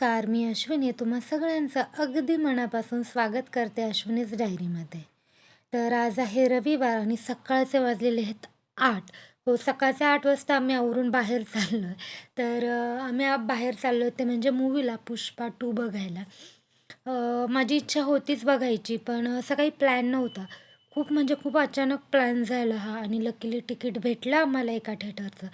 नमस्कार मी अश्विनी तुम्हा सगळ्यांचं अगदी मनापासून स्वागत करते अश्विनीज डायरीमध्ये. तर आज आहे रविवार आणि सकाळचे वाजलेले आहेत आठ. हो सकाळचे आठ वाजता आम्ही आवरून बाहेर चाललो आहे तर आम्ही बाहेर चाललो आहे ते म्हणजे मूवीला पुष्पा टू बघायला. माझी इच्छा होतीच बघायची पण असं काही प्लॅन नव्हता. खूप म्हणजे खूप अचानक प्लॅन झाला हा आणि लकीली तिकीट भेटलं आम्हाला एका थिएटरचं.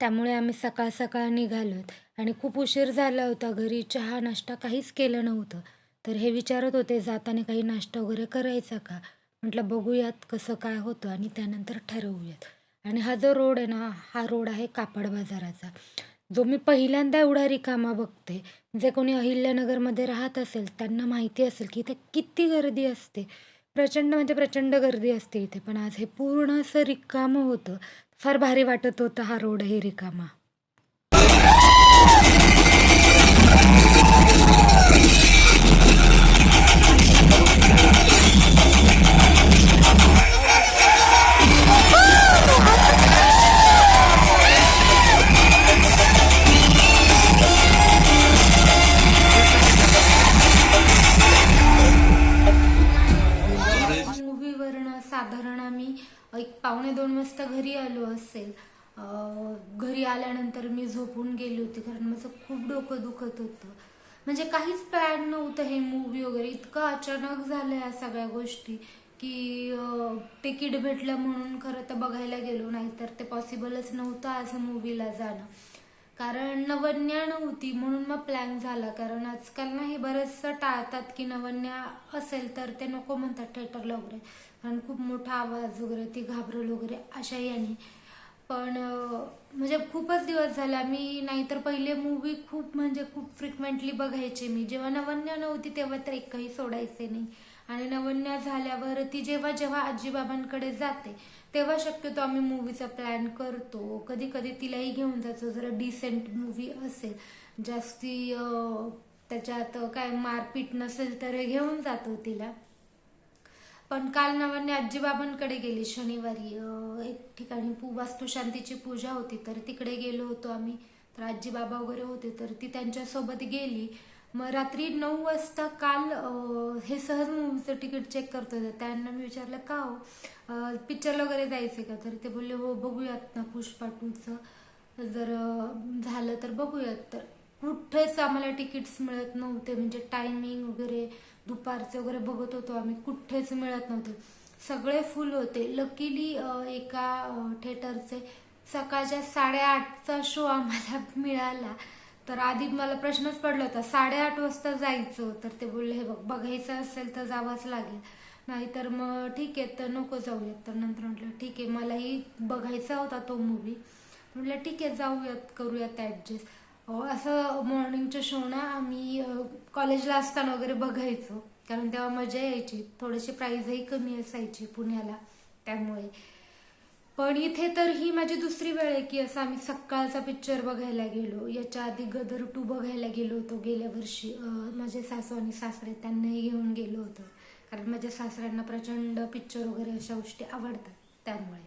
त्यामुळे आम्ही सकाळ सकाळ निघालो आणि खूप उशीर झाला होता घरी. चहा नाश्ता काहीच केलं नव्हतं. तर हे विचारत होते जाताना काही नाश्ता वगैरे करायचा का? म्हटलं बघूयात कसं काय होतं आणि त्यानंतर ठरवूयात. आणि हा जो रोड आहे ना हा रोड आहे कापड बाजाराचा. जो मी पहिल्यांदा एवढा रिकामा बघते. जे कोणी अहिल्यानगरमध्ये राहत असेल त्यांना माहिती असेल की इथे किती गर्दी असते. प्रचंड म्हणजे प्रचंड गर्दी असते इथे. पण आज हे पूर्ण असं रिकामं होतं. फार भारी वाटत होतं हा रोडही रिकामा. एक पावणे दोन वाजता घरी आलो असेल. घरी आल्यानंतर मी झोपून गेली होती कारण माझं खूप डोकं दुखत होतं. म्हणजे काहीच प्लॅन नव्हतं हे मूवी वगैरे. इतकं अचानक झालं या सगळ्या गोष्टी की तिकीट भेटलं म्हणून खरं तर बघायला गेलो नाही तर ते पॉसिबलच नव्हतं आज मूवीला जाणं. कारण नवन्या नव्हती म्हणून मग प्लॅन झाला. कारण आजकाल ना हे बरंचसं टाळतात की नवन्या असेल तर ते नको म्हणतात थिएटरला वगैरे. कारण खूप मोठा आवाज वगैरे ती घाबरल वगैरे अशा याने. पण म्हणजे खूपच दिवस झाला मी नाहीतर पहिले मूवी खूप म्हणजे खूप फ्रिक्वेंटली बघायचे मी. जेव्हा नवन्या नव्हती तेव्हा तर एकही सोडायचे नाही. आणि नवन्या झाल्यावर ती जेव्हा जेव्हा आजीबाबांकडे जाते तेव्हा शक्यतो आम्ही मूवीचा प्लॅन करतो. कधी कधी तिलाही घेऊन जातो. जरा डिसेंट मूवी असेल जास्ती त्याच्यात काय मारपीट नसेल तर घेऊन जातो तिला. पण काल नवाने आजीबाबांकडे गेली शनिवारी. एक ठिकाणी पू वास्तुशांतीची पूजा होती. तर तिकडे गेलो होतो आम्ही. तर आजीबाबा वगैरे होते. तर ती त्यांच्यासोबत गेली. मग रात्री नऊ वाजता काल हे सहज मूवीचं तिकीट चेक करत होते. त्यांना मी विचारलं का हो? पिक्चरला वगैरे जायचं का? तर ते बोलले हो बघूयात ना पुष्पा टूचं जर झालं तर बघूयात. तर कुठेच आम्हाला तिकीट्स मिळत नव्हते. म्हणजे टायमिंग वगैरे दुपारचे वगैरे बघत होतो आम्ही. कुठेच मिळत नव्हते. सगळे फुल होते. लकीली एका थिएटरचे सकाळच्या साडेआठचा शो आम्हाला मिळाला. तर आधी मला प्रश्नच पडला होता साडेआठ वाजता जायचं. तर ते बोलले हे बघ बघायचं असेल तर जावंच लागेल. नाहीतर मग ठीक आहे तर नको जाऊयात. तर नंतर म्हटलं ठीक आहे मलाही बघायचा होता तो मूवी म्हटलं ठीक आहे जाऊयात करूयात ॲडजस्ट असं मॉर्निंगच्या शो ना आम्ही कॉलेजला असताना वगैरे बघायचो. कारण तेव्हा मजा यायची. थोडीशी प्राईजही कमी असायची पुण्याला त्यामुळे. पण इथे तर ही माझी दुसरी वेळ आहे की असं आम्ही सकाळचा पिक्चर बघायला गेलो. याच्या आधी गदर टू बघायला गेलो होतो. गेल्या वर्षी माझे सासू आणि सासरे त्यांनाही घेऊन गेलो होतो. कारण माझ्या सासऱ्यांना प्रचंड पिक्चर वगैरे अशा गोष्टी आवडतात त्यामुळे.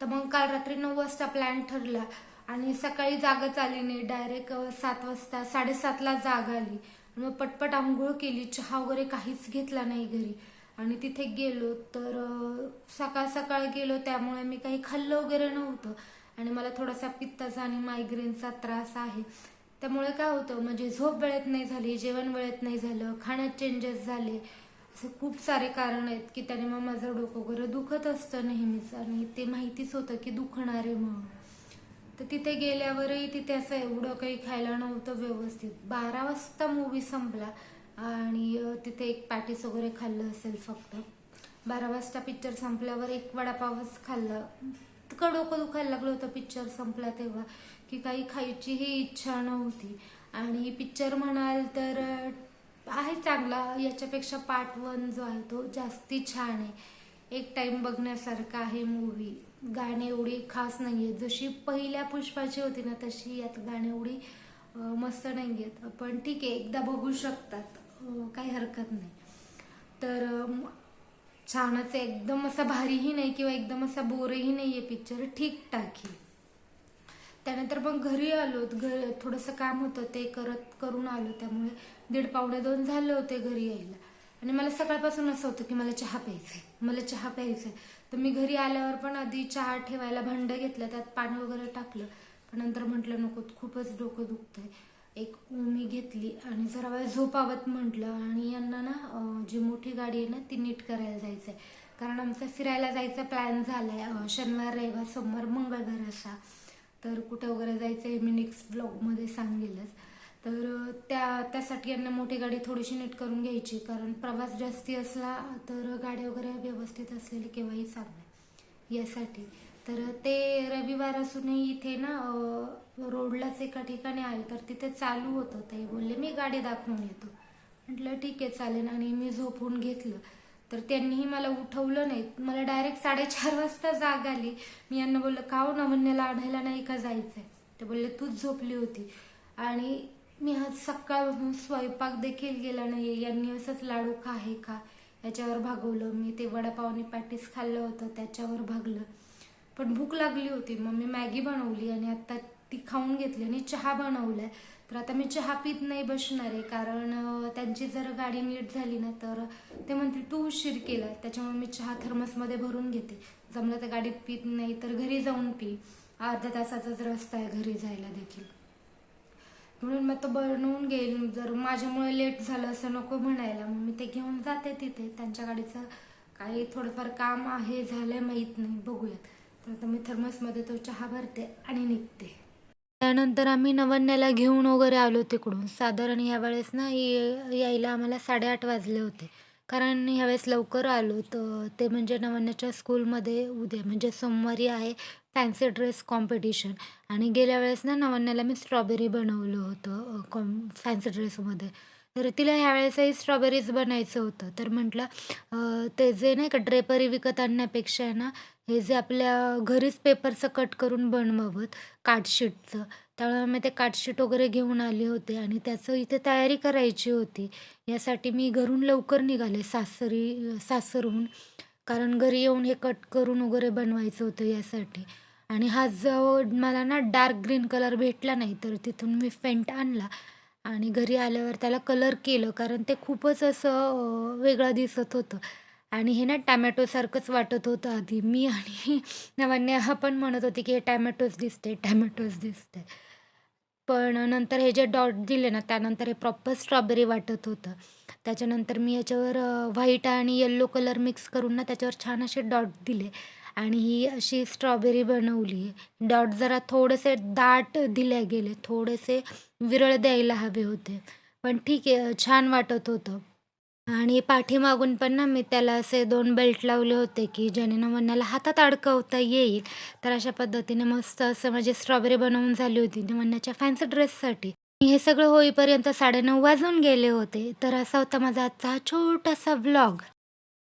तर मग काल रात्री नऊ वाजता प्लॅन ठरला आणि सकाळी जागच आली नाही डायरेक्ट सात वाजता साडेसातला जाग आली. मग पटपट आंघोळ केली. चहा वगैरे काहीच घेतला नाही घरी. आणि तिथे गेलो तर सकाळ सकाळ गेलो त्यामुळे मी काही खाल्लं वगैरे नव्हतं. आणि मला थोडासा पित्ताचा आणि मायग्रेनचा त्रास आहे. त्यामुळे काय होतं म्हणजे झोप वेळेत नाही झाली जेवण वेळेत नाही झालं खाण्यात चेंजेस झाले असे खूप सारे कारण आहेत की त्याने मग माझं डोकं वगैरे दुखत असतं नेहमीच. आणि ते माहितीच होतं की दुखणारे म्हणून. तर तिथे गेल्यावरही तिथे असं एवढं काही खायला नव्हतं व्यवस्थित. बारा वाजता मूवी संपला. आणि तिथे एक पॅटीस वगैरे खाल्लं असेल फक्त. बारा वाजता पिक्चर संपल्यावर एक वडापावच खाल्ला. इतकं डोकं दुखायला लागलं होतं पिक्चर संपला तेव्हा की काही खायचीही इच्छा नव्हती. आणि पिक्चर म्हणाल तर आहे चांगला. याच्यापेक्षा पार्ट वन जो आहे तो जास्ती छान आहे. एक टाइम बघण्यासारखा आहे मूवी. गाणी एवढी खास नाही आहेत. जशी पहिल्या पुष्पाची होती ना तशी यात गाणी एवढी मस्त नाही आहेत. पण ठीक आहे एकदा बघू शकतात. हो, काही हरकत नाही. तर छानच आहे. एकदम असा भारीही नाही किंवा एकदम असा बोरही नाही आहे पिक्चर ठीकठाक आहे. त्यानंतर मग घरी आलो. घर थोडंसं काम होतं. ते करत करून आलो. त्यामुळे दीड पावणे दोन झाले होते घरी यायला. आणि मला सकाळपासून असं होतं की मला चहा प्यायचा आहे मला चहा प्यायचा आहे तर मी घरी आल्यावर पण आधी चहा ठेवायला भांडं घेतलं. त्यात पाणी वगैरे टाकलं. पण नंतर म्हटलं नको खूपच डोकं दुखतंय. एक उमी घेतली आणि जरा वेळ झोपावत म्हटलं आणि यांना ना जी मोठी गाडी आहे ना ती नीट करायला जायचं आहे कारण आमचा फिरायला जायचा प्लॅन झालाय आहे शनिवार रविवार सोमवार मंगळवार असा. तर कुठे वगैरे जायचं आहे मी नेक्स्ट ब्लॉगमध्ये सांगेलच. तर त्या त्यासाठी यांना मोठी गाडी थोडीशी नीट करून घ्यायची. कारण प्रवास जास्ती असला तर गाडी वगैरे व्यवस्थित असलेली केव्हाही चांगली यासाठी. तर ते रविवार असूनही इथे ना रोडलाच एका ठिकाणी आहे. तर तिथे चालू होतं ते बोलले मी गाडी दाखवून येतो. म्हटलं ठीक आहे चालेल. आणि मी झोपून घेतलं. तर त्यांनीही मला उठवलं नाही. मला डायरेक्ट साडेचार वाजता जाग आली. मी यांना बोललं का हो नवन्याला आणायला नाही का जायचंय? ते बोलले तूच झोपली होती. आणि मी आज सकाळपासून स्वयंपाक देखील गेला नाही यांनी असंच लाडू खा हे खा याच्यावर भागवलं. मी ते वडापावनी पॅटीस खाल्लं होतं त्याच्यावर भागलं. पण भूक लागली होती. मग मी मॅगी बनवली आणि आता ती खाऊन घेतली आणि चहा बनवलाय. तर आता मी चहा पित नाही बसणार आहे. कारण त्यांची जर गाडी नीट झाली ना तर ते म्हणतील तू उशीर केला त्याच्यामुळे मी चहा थर्मसमध्ये भरून घेते. जमलं तर गाडी पित नाही तर घरी जाऊन पी. अर्ध्या तासाचाच रस्ता आहे घरी जायला देखील. म्हणून मग तो बनवून घेईल. जर माझ्यामुळे लेट झालं असं नको म्हणायला मग मी ते घेऊन जाते तिथे. त्यांच्या गाडीचं काही थोडंफार काम आहे झालंय माहीत नाही. बघूयात. आता मी थर्मसमध्ये तो चहा भरते आणि निघते. त्यानंतर आम्ही नवन्याला घेऊन वगैरे आलो तिकडून. साधारण यावेळेस ना ये- यायला आम्हाला साडेआठ वाजले होते. कारण ह्यावेळेस लवकर आलो तर ते म्हणजे नवन्याच्या स्कूलमध्ये उद्या म्हणजे सोमवारी आहे फॅन्सी ड्रेस कॉम्पिटिशन. आणि गेल्या वेळेस ना नवन्याला मी स्ट्रॉबेरी बनवलं होतं कॉम फॅन्सी ड्रेसमध्ये. तर तिला ह्यावेळेसही स्ट्रॉबेरीज बनायचं होतं. तर म्हटलं ते जे नाही का ड्रेपरी विकत आणण्यापेक्षा आहे ना हे जे आपल्या घरीच पेपरचं कट करून बनवावं कार्डशीटचं. त्यामुळे मी ते कार्डशीट वगैरे घेऊन आले होते आणि त्याचं इथे तयारी करायची होती. यासाठी मी घरून लवकर निघाले सासरी सासरहून. कारण घरी येऊन हे कट करून वगैरे बनवायचं होतं यासाठी. आणि हा जो मला ना डार्क ग्रीन कलर भेटला नाही तर तिथून मी फेंट आणला. आणि घरी आल्यावर त्याला कलर केलं कारण ते खूपच असं वेगळं दिसत होतं. आणि हे ना टॅमॅटोसारखंच वाटत होतं आधी. मी आणि नवान्या हा पण म्हणत होती की हे टॅमॅटोच दिसते टॅमॅटोज दिसते पण नंतर हे जे डॉट दिले ना त्यानंतर हे प्रॉपर स्ट्रॉबेरी वाटत होतं. त्याच्यानंतर मी याच्यावर व्हाईट आणि येल्लो कलर मिक्स करून ना त्याच्यावर छान असे डॉट दिले. आणि ही अशी स्ट्रॉबेरी बनवली. डॉट जरा थोडेसे दाट दिले गेले. थोडेसे विरळ द्यायला हवे होते. पण ठीक आहे छान वाटत होतं. आणि पाठीमागून पण ना मी त्याला असे दोन बेल्ट लावले होते की ज्याने नवन्याला हातात अडकवता येईल. तर अशा पद्धतीने मस्त असं म्हणजे स्ट्रॉबेरी बनवून झाली होती. नवन्याच्या फॅन्सी ड्रेससाठी हे सगळं होईपर्यंत साडेनऊ वाजून गेले होते. तर असा होता माझा आजचा हा छोटासा व्लॉग